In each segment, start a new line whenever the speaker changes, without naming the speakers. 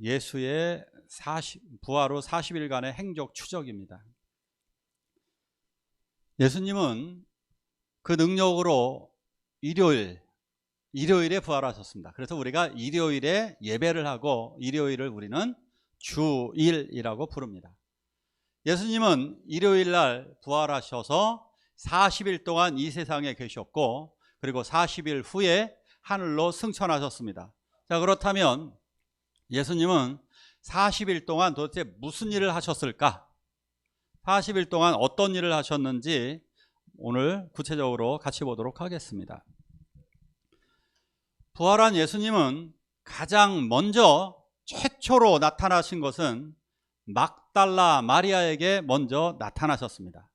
예수의 40, 부활 후 40일간의 행적 추적입니다. 예수님은 그 능력으로 일요일, 일요일에 부활하셨습니다. 그래서 우리가 일요일에 예배를 하고 일요일을 우리는 주일이라고 부릅니다. 예수님은 일요일 날 부활하셔서 40일 동안 이 세상에 계셨고 그리고 40일 후에 하늘로 승천하셨습니다. 자, 그렇다면 예수님은 40일 동안 도대체 무슨 일을 하셨을까? 40일 동안 어떤 일을 하셨는지 오늘 구체적으로 같이 보도록 하겠습니다. 부활한 예수님은 가장 먼저 최초로 나타나신 것은 막달라 마리아에게 먼저 나타나셨습니다.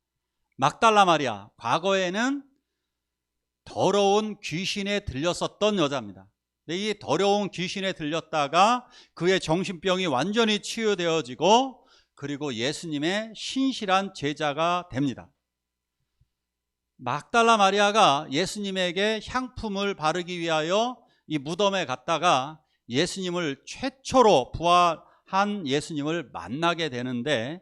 막달라 마리아, 과거에는 더러운 귀신에 들렸었던 여자입니다. 이 더러운 귀신에 들렸다가 그의 정신병이 완전히 치유되어지고 그리고 예수님의 신실한 제자가 됩니다. 막달라 마리아가 예수님에게 향품을 바르기 위하여 이 무덤에 갔다가 예수님을 최초로 부활한 예수님을 만나게 되는데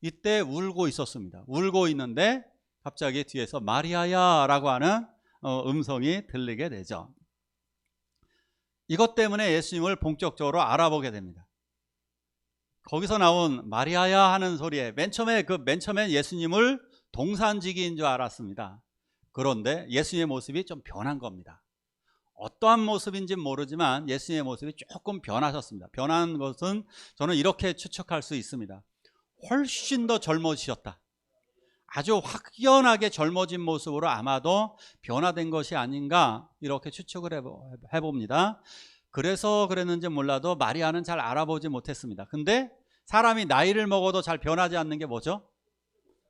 이때 울고 있었습니다. 울고 있는데 갑자기 뒤에서 마리아야 라고 하는 어, 음성이 들리게 되죠. 이것 때문에 예수님을 본격적으로 알아보게 됩니다. 거기서 나온 마리아야 하는 소리에 맨 처음에 그 맨 처음에 예수님을 동산지기인 줄 알았습니다. 그런데 예수님의 모습이 좀 변한 겁니다. 어떠한 모습인지 모르지만 예수님의 모습이 조금 변하셨습니다. 변한 것은 저는 이렇게 추측할 수 있습니다. 훨씬 더 젊어지셨다. 아주 확연하게 젊어진 모습으로 아마도 변화된 것이 아닌가 이렇게 추측을 해봅니다. 그래서 그랬는지 몰라도 마리아는 잘 알아보지 못했습니다. 근데 사람이 나이를 먹어도 잘 변하지 않는 게 뭐죠?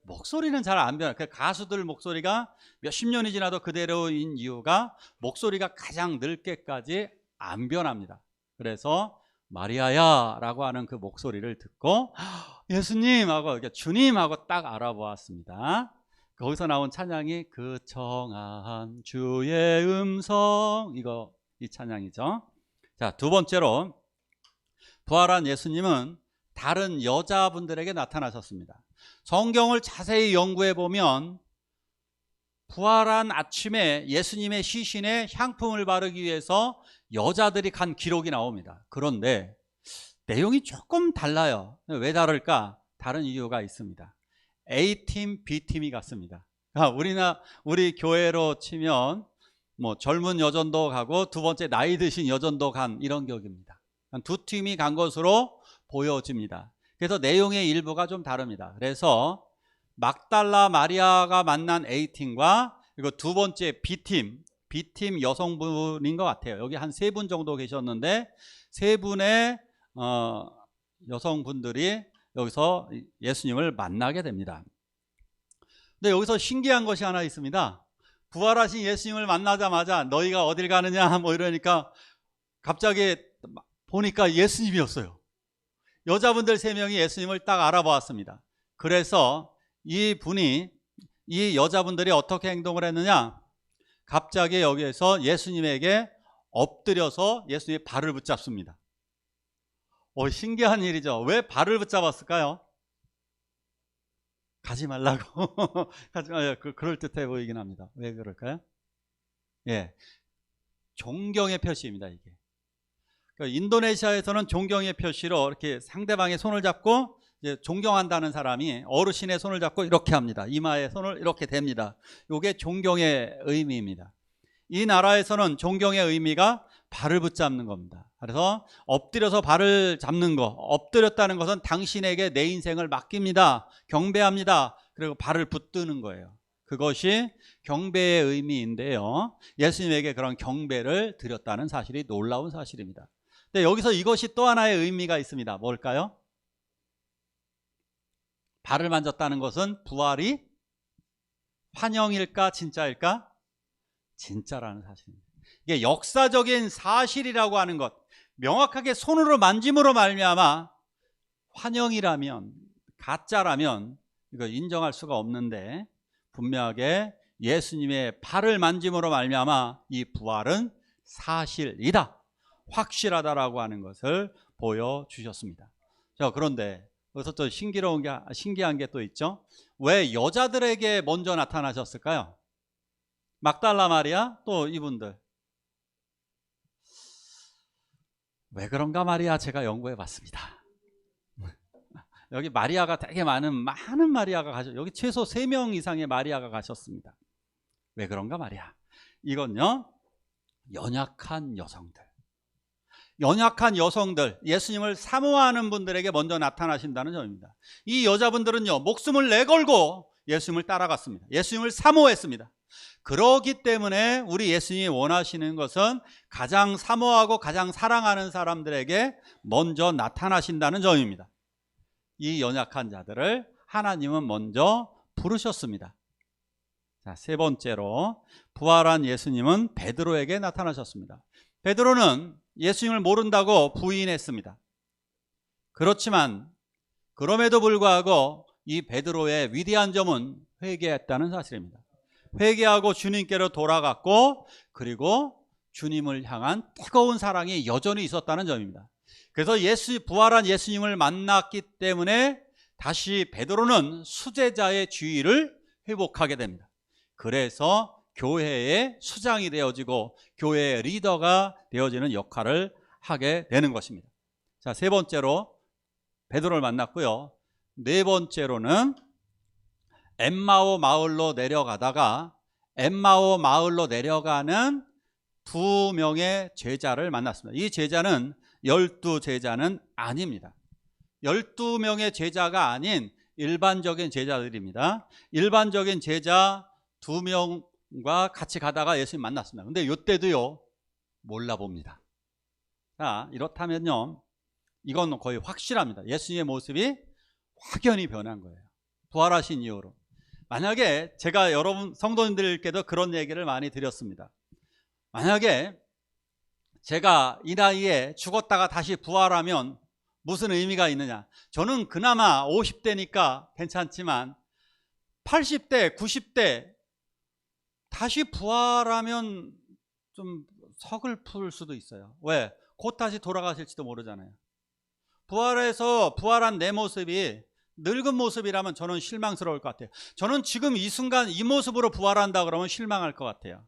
목소리는 잘 안 변해. 그 가수들 목소리가 몇십 년이 지나도 그대로인 이유가 목소리가 가장 늙게까지 안 변합니다. 그래서 마리아야 라고 하는 그 목소리를 듣고 예수님하고 주님하고 딱 알아보았습니다. 거기서 나온 찬양이 그 청한 주의 음성 이거 이 찬양이죠. 자, 두 번째로 부활한 예수님은 다른 여자분들에게 나타나셨습니다. 성경을 자세히 연구해 보면 부활한 아침에 예수님의 시신에 향품을 바르기 위해서 여자들이 간 기록이 나옵니다. 그런데 내용이 조금 달라요. 왜 다를까? 다른 이유가 있습니다. A팀, B팀이 같습니다. 우리나 우리 교회로 치면 뭐 젊은 여전도 가고 두 번째 나이 드신 여전도 간 이런 격입니다. 두 팀이 간 것으로 보여집니다. 그래서 내용의 일부가 좀 다릅니다. 그래서 막달라 마리아가 만난 A팀과 그리고 두 번째 B팀, B팀 여성분인 것 같아요. 여기 한 세 분 정도 계셨는데 세 분의 어, 여성분들이 여기서 예수님을 만나게 됩니다. 근데 여기서 신기한 것이 하나 있습니다. 부활하신 예수님을 만나자마자 너희가 어딜 가느냐 뭐 이러니까 갑자기 보니까 예수님이었어요. 여자분들 세 명이 예수님을 딱 알아보았습니다. 그래서 이 분이 이 여자분들이 어떻게 행동을 했느냐? 갑자기 여기에서 예수님에게 엎드려서 예수님의 발을 붙잡습니다. 어, 신기한 일이죠. 왜 발을 붙잡았을까요? 가지 말라고. 가지 말 그, 그럴 듯해 보이긴 합니다. 왜 그럴까요? 예. 존경의 표시입니다, 이게. 그러니까 인도네시아에서는 존경의 표시로 이렇게 상대방의 손을 잡고 이제 존경한다는 사람이 어르신의 손을 잡고 이렇게 합니다. 이마에 손을 이렇게 댑니다. 이게 존경의 의미입니다. 이 나라에서는 존경의 의미가 발을 붙잡는 겁니다. 그래서 엎드려서 발을 잡는 거, 엎드렸다는 것은 당신에게 내 인생을 맡깁니다. 경배합니다. 그리고 발을 붙드는 거예요. 그것이 경배의 의미인데요. 예수님에게 그런 경배를 드렸다는 사실이 놀라운 사실입니다. 근데 여기서 이것이 또 하나의 의미가 있습니다. 뭘까요? 발을 만졌다는 것은 부활이 환영일까 진짜일까? 진짜라는 사실입니다. 이게 역사적인 사실이라고 하는 것, 명확하게 손으로 만짐으로 말미암아 환영이라면 가짜라면 이거 인정할 수가 없는데 분명하게 예수님의 발을 만짐으로 말미암아 이 부활은 사실이다. 확실하다라고 하는 것을 보여주셨습니다. 자, 그런데 여기서 또 신기로운 게, 신기한 게 또 있죠. 왜 여자들에게 먼저 나타나셨을까요? 막달라 마리아 또 이분들. 왜 그런가 말이야 제가 연구해 봤습니다. 여기 마리아가 되게 많은 많은 마리아가 가셨 여기 최소 3명 이상의 마리아가 가셨습니다. 왜 그런가 말이야. 이건요. 연약한 여성들. 연약한 여성들, 예수님을 사모하는 분들에게 먼저 나타나신다는 점입니다. 이 여자분들은요, 목숨을 내걸고 예수님을 따라갔습니다. 예수님을 사모했습니다. 그러기 때문에 우리 예수님이 원하시는 것은 가장 사모하고 가장 사랑하는 사람들에게 먼저 나타나신다는 점입니다. 이 연약한 자들을 하나님은 먼저 부르셨습니다. 자, 세 번째로 부활한 예수님은 베드로에게 나타나셨습니다. 베드로는 예수님을 모른다고 부인했습니다. 그렇지만 그럼에도 불구하고 이 베드로의 위대한 점은 회개했다는 사실입니다. 회개하고 주님께로 돌아갔고 그리고 주님을 향한 뜨거운 사랑이 여전히 있었다는 점입니다. 그래서 예수 부활한 예수님을 만났기 때문에 다시 베드로는 수제자의 주의를 회복하게 됩니다. 그래서 교회의 수장이 되어지고 교회의 리더가 되어지는 역할을 하게 되는 것입니다. 자, 세 번째로 베드로를 만났고요. 네 번째로는 엠마오 마을로 내려가다가 엠마오 마을로 내려가는 두 명의 제자를 만났습니다. 이 제자는 열두 제자는 아닙니다. 열두 명의 제자가 아닌 일반적인 제자들입니다. 일반적인 제자 두 명 과 같이 가다가 예수님 만났습니다. 근데 이때도요, 몰라봅니다. 자, 이렇다면요, 이건 거의 확실합니다. 예수님의 모습이 확연히 변한 거예요. 부활하신 이후로. 만약에 제가 여러분 성도님들께도 그런 얘기를 많이 드렸습니다. 만약에 제가 이 나이에 죽었다가 다시 부활하면 무슨 의미가 있느냐? 저는 그나마 50대니까 괜찮지만 80대, 90대 다시 부활하면 좀 서글플 수도 있어요. 왜? 곧 다시 돌아가실지도 모르잖아요. 부활해서 부활한 내 모습이 늙은 모습이라면 저는 실망스러울 것 같아요. 저는 지금 이 순간 이 모습으로 부활한다 그러면 실망할 것 같아요.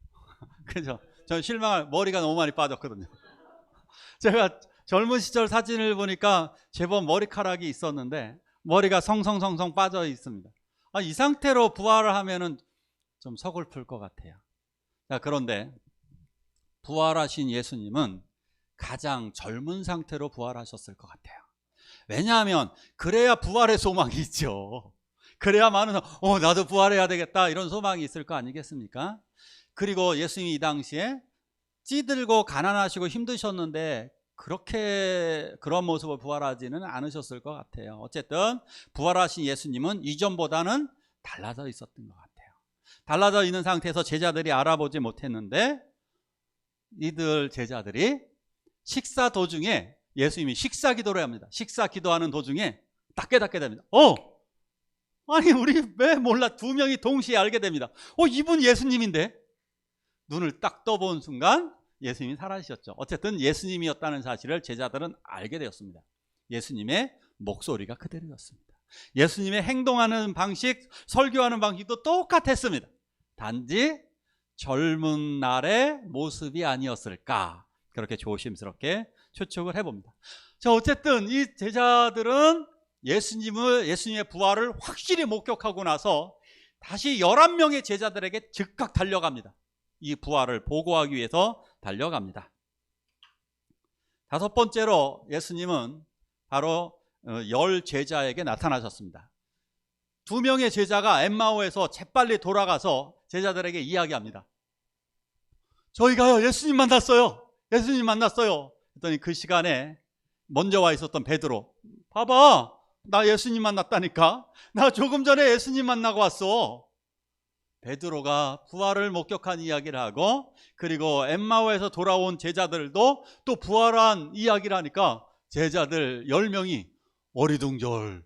그죠? 저는 실망할, 머리가 너무 많이 빠졌거든요. 제가 젊은 시절 사진을 보니까 제법 머리카락이 있었는데 머리가 성성성성 빠져 있습니다. 아, 이 상태로 부활을 하면은 좀 서글플 것 같아요. 자, 그런데 부활하신 예수님은 가장 젊은 상태로 부활하셨을 것 같아요. 왜냐하면 그래야 부활의 소망이 있죠. 그래야 많은 어 나도 부활해야 되겠다 이런 소망이 있을 거 아니겠습니까? 그리고 예수님이 이 당시에 찌들고 가난하시고 힘드셨는데 그렇게 그런 모습을 부활하지는 않으셨을 것 같아요. 어쨌든 부활하신 예수님은 이전보다는 달라져 있었던 것 같아요. 달라져 있는 상태에서 제자들이 알아보지 못했는데 이들 제자들이 식사 도중에 예수님이 식사 기도를 합니다. 식사 기도하는 도중에 딱 깨닫게 됩니다. 어! 아니, 우리 왜 몰라? 두 명이 동시에 알게 됩니다. 어, 이분 예수님인데? 눈을 딱 떠본 순간 예수님이 사라지셨죠. 어쨌든 예수님이었다는 사실을 제자들은 알게 되었습니다. 예수님의 목소리가 그대로였습니다. 예수님의 행동하는 방식, 설교하는 방식도 똑같았습니다. 단지 젊은 날의 모습이 아니었을까? 그렇게 조심스럽게 추측을 해봅니다. 자, 어쨌든 이 제자들은 예수님을, 예수님의 부활을 확실히 목격하고 나서 다시 11명의 제자들에게 즉각 달려갑니다. 이 부활을 보고하기 위해서 달려갑니다. 다섯 번째로 예수님은 바로 어, 열 제자에게 나타나셨습니다. 두 명의 제자가 엠마오에서 재빨리 돌아가서 제자들에게 이야기합니다. 저희가요, 예수님 만났어요. 예수님 만났어요. 그랬더니 그 시간에 먼저 와 있었던 베드로 봐봐 나 예수님 만났다니까 나 조금 전에 예수님 만나고 왔어 베드로가 부활을 목격한 이야기를 하고 그리고 엠마오에서 돌아온 제자들도 또 부활한 이야기를 하니까 제자들 10명이 어리둥절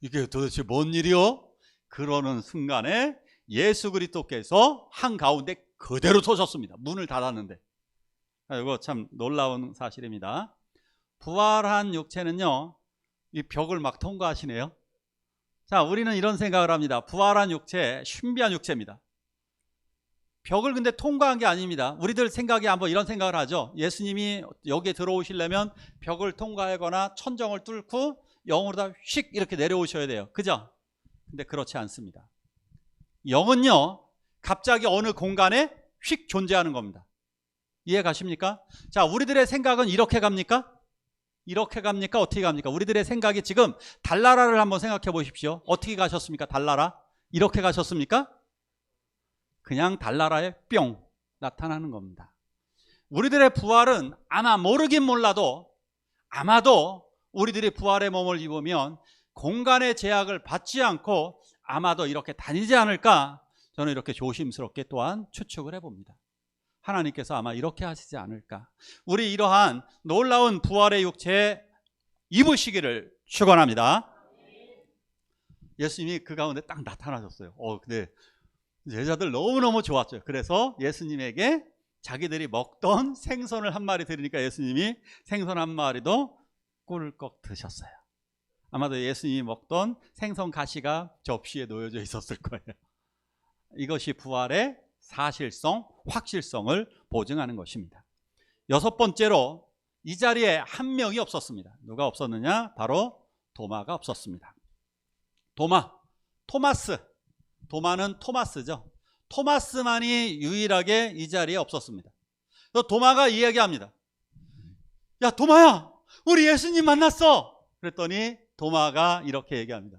이게 도대체 뭔 일이요? 그러는 순간에 예수 그리스도께서 한가운데 그대로 서셨습니다 문을 닫았는데 아, 이거 참 놀라운 사실입니다. 부활한 육체는요, 이 벽을 막 통과하시네요. 자, 우리는 이런 생각을 합니다. 부활한 육체, 신비한 육체입니다. 벽을 근데 통과한 게 아닙니다. 우리들 생각에 한번 이런 생각을 하죠. 예수님이 여기에 들어오시려면 벽을 통과하거나 천정을 뚫고 영으로 다 휙 이렇게 내려오셔야 돼요. 그죠? 근데 그렇지 않습니다. 영은요, 갑자기 어느 공간에 휙 존재하는 겁니다. 이해 가십니까? 자, 우리들의 생각은 이렇게 갑니까? 이렇게 갑니까? 어떻게 갑니까? 우리들의 생각이 지금 달나라를 한번 생각해 보십시오. 어떻게 가셨습니까? 달나라? 이렇게 가셨습니까? 그냥 달나라에 뿅 나타나는 겁니다. 우리들의 부활은 아마 모르긴 몰라도 아마도 우리들이 부활의 몸을 입으면 공간의 제약을 받지 않고 아마도 이렇게 다니지 않을까 저는 이렇게 조심스럽게 또한 추측을 해봅니다. 하나님께서 아마 이렇게 하시지 않을까. 우리 이러한 놀라운 부활의 육체 입으시기를 축원합니다. 예수님이 그 가운데 딱 나타나셨어요. 어, 근데 제자들 너무너무 좋았죠. 그래서 예수님에게 자기들이 먹던 생선을 한 마리 드리니까 예수님이 생선 한 마리도 꿀꺽 드셨어요. 아마도 예수님이 먹던 생선 가시가 접시에 놓여져 있었을 거예요. 이것이 부활의 사실성, 확실성을 보증하는 것입니다. 여섯 번째로 이 자리에 한 명이 없었습니다. 누가 없었느냐? 바로 도마가 없었습니다. 도마, 토마스. 도마는 토마스죠. 토마스만이 유일하게 이 자리에 없었습니다. 도마가 이야기합니다. 야, 도마야! 우리 예수님 만났어! 그랬더니 도마가 이렇게 얘기합니다.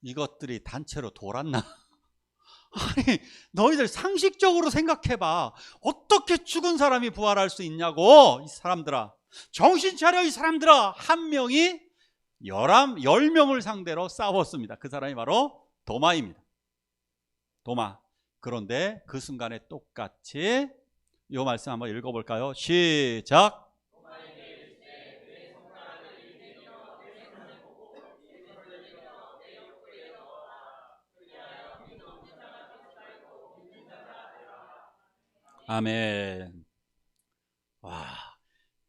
이것들이 단체로 돌았나? 아니, 너희들 상식적으로 생각해봐. 어떻게 죽은 사람이 부활할 수 있냐고, 이 사람들아. 정신 차려, 이 사람들아. 한 명이 열한, 열 명을 상대로 싸웠습니다. 그 사람이 바로 도마입니다. 도마. 그런데 그 순간에 똑같이 이 말씀 한번 읽어볼까요? 시작. 아멘. 와,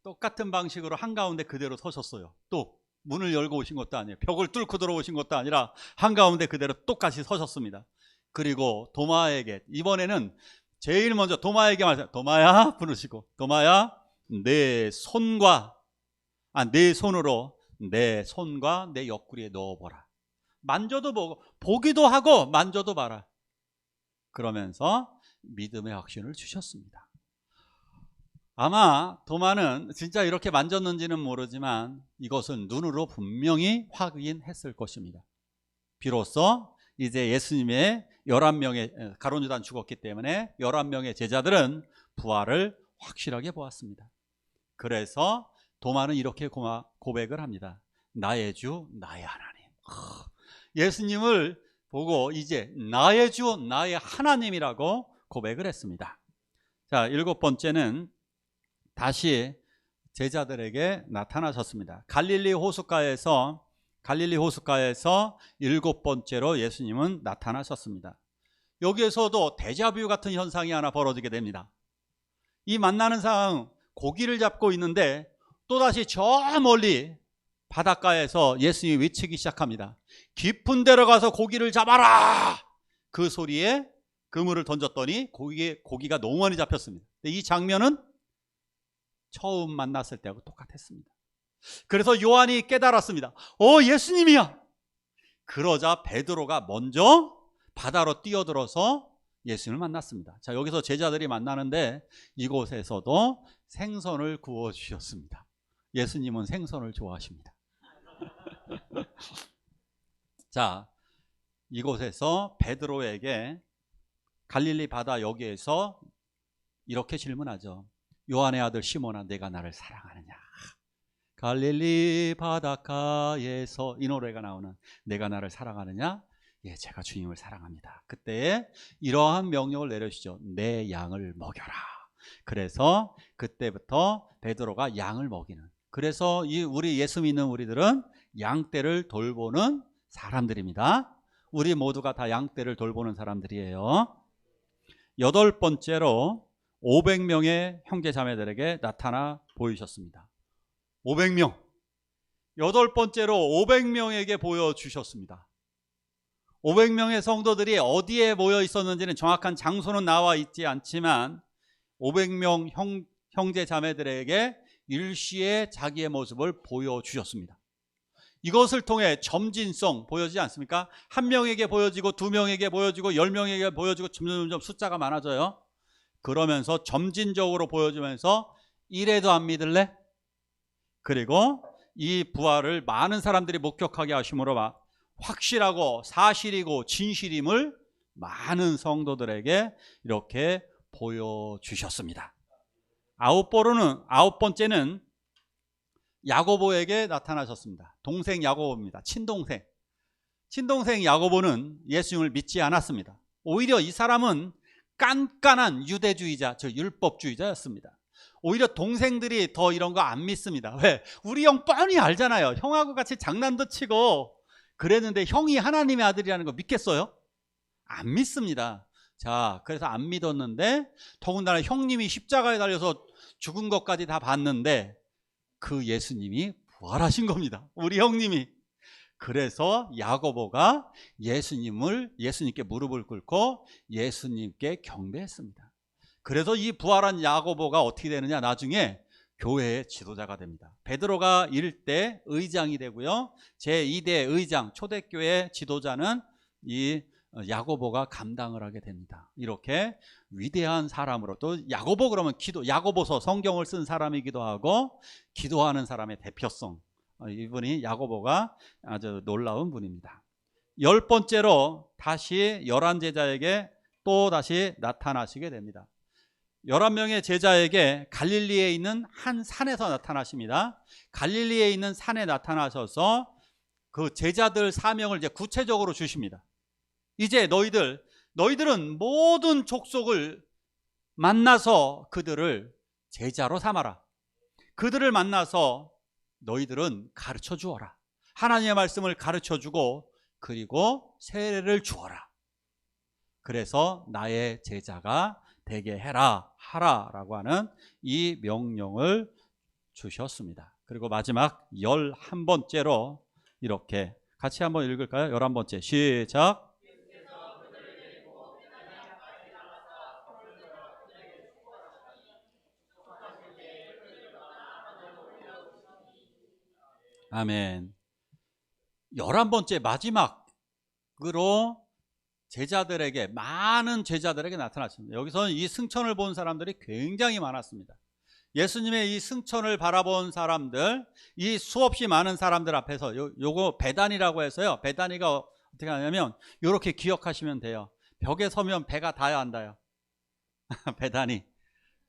똑같은 방식으로 한가운데 그대로 서셨어요. 또 문을 열고 오신 것도 아니에요. 벽을 뚫고 들어오신 것도 아니라 한가운데 그대로 똑같이 서셨습니다. 그리고 도마에게 이번에는 제일 먼저 도마에게 말씀 도마야 부르시고 도마야 내 손과 아, 내 손으로 내 손과 내 옆구리에 넣어보라. 만져도 보고 보기도 하고 만져도 봐라. 그러면서 믿음의 확신을 주셨습니다. 아마 도마는 진짜 이렇게 만졌는지는 모르지만 이것은 눈으로 분명히 확인했을 것입니다. 비로소 이제 예수님의 11명의 가론유단 죽었기 때문에 11명의 제자들은 부활을 확실하게 보았습니다. 그래서 도마는 이렇게 고백을 합니다. 나의 주, 나의 하나님. 예수님을 보고 이제 나의 주, 나의 하나님이라고 고백을 했습니다. 자, 일곱 번째는 다시 제자들에게 나타나셨습니다. 갈릴리 호숫가에서 갈릴리 호숫가에서 일곱 번째로 예수님은 나타나셨습니다. 여기에서도 데자뷰 같은 현상이 하나 벌어지게 됩니다. 이 만나는 상황 고기를 잡고 있는데 또다시 저 멀리 바닷가에서 예수님이 외치기 시작합니다. 깊은 데로 가서 고기를 잡아라! 그 소리에 그물을 던졌더니 고기, 고기가 너무 많이 잡혔습니다. 이 장면은 처음 만났을 때하고 똑같았습니다. 그래서 요한이 깨달았습니다. 어, 예수님이야! 그러자 베드로가 먼저 바다로 뛰어들어서 예수님을 만났습니다. 자, 여기서 제자들이 만나는데 이곳에서도 생선을 구워 주셨습니다. 예수님은 생선을 좋아하십니다. 자, 이곳에서 베드로에게 갈릴리 바다 여기에서 이렇게 질문하죠. 요한의 아들 시몬아 내가 나를 사랑하느냐? 갈릴리 바닷가에서 이 노래가 나오는 내가 나를 사랑하느냐? 예, 제가 주님을 사랑합니다. 그때 이러한 명령을 내려주시죠. 내 양을 먹여라. 그래서 그때부터 베드로가 양을 먹이는. 그래서 이 우리 예수 믿는 우리들은 양떼를 돌보는 사람들입니다. 우리 모두가 다 양떼를 돌보는 사람들이에요. 여덟 번째로 500명의 형제 자매들에게 나타나 보이셨습니다. 500명. 여덟 번째로 500명에게 보여주셨습니다. 500명의 성도들이 어디에 모여 있었는지는 정확한 장소는 나와 있지 않지만 500명 형, 형제 자매들에게 일시에 자기의 모습을 보여주셨습니다. 이것을 통해 점진성 보여지지 않습니까? 한 명에게 보여지고 두 명에게 보여지고 열 명에게 보여지고 점점점 숫자가 많아져요. 그러면서 점진적으로 보여주면서 이래도 안 믿을래? 그리고 이 부활을 많은 사람들이 목격하게 하심으로 막 확실하고 사실이고 진실임을 많은 성도들에게 이렇게 보여주셨습니다. 아홉 번은 아홉 번째는 야고보에게 나타나셨습니다. 동생 야고보입니다. 친동생. 친동생 야고보는 예수님을 믿지 않았습니다. 오히려 이 사람은 깐깐한 유대주의자, 저 율법주의자였습니다. 오히려 동생들이 더 이런 거 안 믿습니다. 왜? 우리 형 뻔히 알잖아요. 형하고 같이 장난도 치고 그랬는데 형이 하나님의 아들이라는 거 믿겠어요? 안 믿습니다. 자, 그래서 안 믿었는데 더군다나 형님이 십자가에 달려서 죽은 것까지 다 봤는데 그 예수님이 부활하신 겁니다. 우리 형님이. 그래서 야고보가 예수님을 예수님께 무릎을 꿇고 예수님께 경배했습니다. 그래서 이 부활한 야고보가 어떻게 되느냐 나중에 교회의 지도자가 됩니다. 베드로가 1대 의장이 되고요. 제2대 의장 초대교회 지도자는 이 야고보가 감당을 하게 됩니다. 이렇게 위대한 사람으로 또 야고보 그러면 기도 야고보서 성경을 쓴 사람이기도 하고 기도하는 사람의 대표성 어, 이분이 야고보가 아주 놀라운 분입니다. 열 번째로 다시 열한 제자에게 또 다시 나타나시게 됩니다. 11명의 제자에게 갈릴리에 있는 한 산에서 나타나십니다. 갈릴리에 있는 산에 나타나셔서 그 제자들 사명을 이제 구체적으로 주십니다. 이제 너희들, 너희들은 모든 족속을 만나서 그들을 제자로 삼아라. 그들을 만나서 너희들은 가르쳐 주어라. 하나님의 말씀을 가르쳐 주고 그리고 세례를 주어라. 그래서 나의 제자가 되게 해라, 하라라고 하는 이 명령을 주셨습니다. 그리고 마지막 열한 번째로 이렇게 같이 한번 읽을까요? 열한 번째 시작. 아멘. 열한 번째 마지막으로 제자들에게 많은 제자들에게 나타났습니다. 여기서는 이 승천을 본 사람들이 굉장히 많았습니다. 예수님의 이 승천을 바라본 사람들, 이 수없이 많은 사람들 앞에서 요, 요거 배단이라고 해서요. 배단이가 어떻게 하냐면 이렇게 기억하시면 돼요. 벽에 서면 배가 닿아야 한다요. 배단이.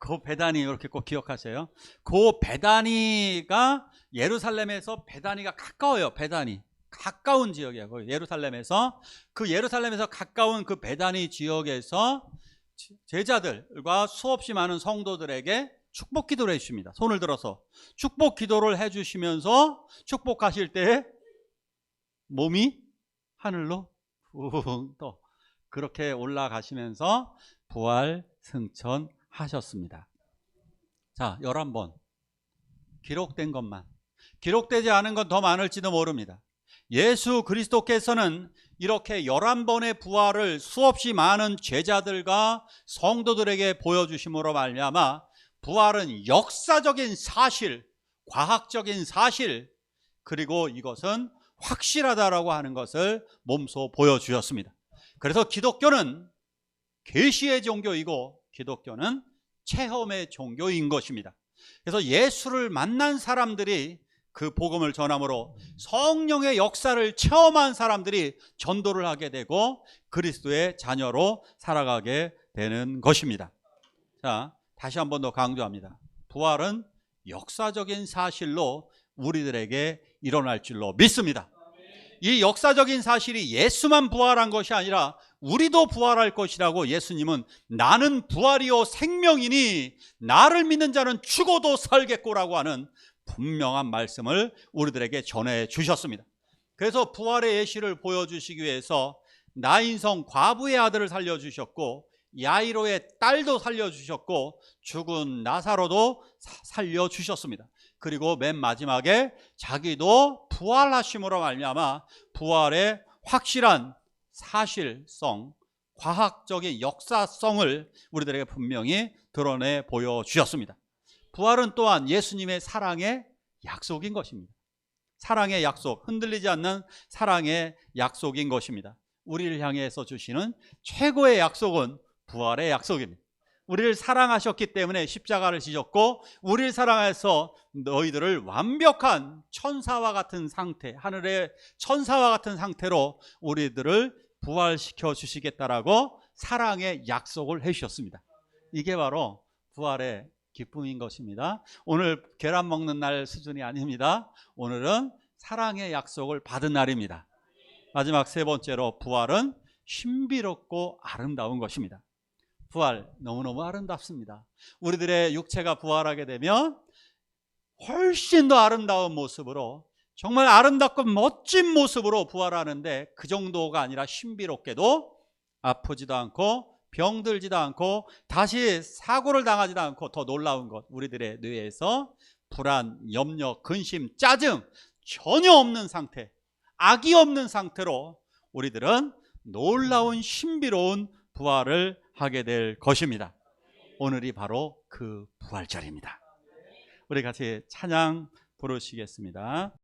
그 배단이 이렇게 꼭 기억하세요. 그 배단이가 예루살렘에서 배단이가 가까워요. 배단이. 가까운 지역이에요. 예루살렘에서 그 예루살렘에서 가까운 그 베다니 지역에서 제자들과 수없이 많은 성도들에게 축복 기도를 해주십니다. 손을 들어서 축복 기도를 해주시면서 축복하실 때 몸이 하늘로 붕 떠 그렇게 올라가시면서 부활 승천 하셨습니다. 자, 11번. 기록된 것만. 기록되지 않은 건 더 많을지도 모릅니다. 예수 그리스도께서는 이렇게 11번의 부활을 수없이 많은 제자들과 성도들에게 보여주심으로 말미암아 부활은 역사적인 사실, 과학적인 사실, 그리고 이것은 확실하다라고 하는 것을 몸소 보여주셨습니다. 그래서 기독교는 계시의 종교이고 기독교는 체험의 종교인 것입니다. 그래서 예수를 만난 사람들이 그 복음을 전함으로 성령의 역사를 체험한 사람들이 전도를 하게 되고 그리스도의 자녀로 살아가게 되는 것입니다. 자, 다시 한 번 더 강조합니다. 부활은 역사적인 사실로 우리들에게 일어날 줄로 믿습니다. 이 역사적인 사실이 예수만 부활한 것이 아니라 우리도 부활할 것이라고 예수님은 나는 부활이요 생명이니 나를 믿는 자는 죽어도 살겠고라고 하는 분명한 말씀을 우리들에게 전해 주셨습니다. 그래서 부활의 예시를 보여주시기 위해서 나인성 과부의 아들을 살려주셨고 야이로의 딸도 살려주셨고 죽은 나사로도 사- 살려주셨습니다. 그리고 맨 마지막에 자기도 부활하심으로 말미암아 부활의 확실한 사실성, 과학적인 역사성을 우리들에게 분명히 드러내 보여주셨습니다. 부활은 또한 예수님의 사랑의 약속인 것입니다. 사랑의 약속, 흔들리지 않는 사랑의 약속인 것입니다. 우리를 향해서 주시는 최고의 약속은 부활의 약속입니다. 우리를 사랑하셨기 때문에 십자가를 지셨고 우리를 사랑해서 너희들을 완벽한 천사와 같은 상태, 하늘의 천사와 같은 상태로 우리들을 부활시켜 주시겠다라고 사랑의 약속을 해 주셨습니다. 이게 바로 부활의 기쁨인 것입니다. 오늘 계란 먹는 날 수준이 아닙니다. 오늘은 사랑의 약속을 받은 날입니다. 마지막 세 번째로 부활은 신비롭고 아름다운 것입니다. 부활 너무너무 아름답습니다. 우리들의 육체가 부활하게 되면 훨씬 더 아름다운 모습으로 정말 아름답고 멋진 모습으로 부활하는데 그 정도가 아니라 신비롭게도 아프지도 않고 병들지도 않고 다시 사고를 당하지도 않고 더 놀라운 것 우리들의 뇌에서 불안, 염려, 근심, 짜증 전혀 없는 상태 악이 없는 상태로 우리들은 놀라운 신비로운 부활을 하게 될 것입니다. 오늘이 바로 그 부활절입니다. 우리 같이 찬양 부르시겠습니다.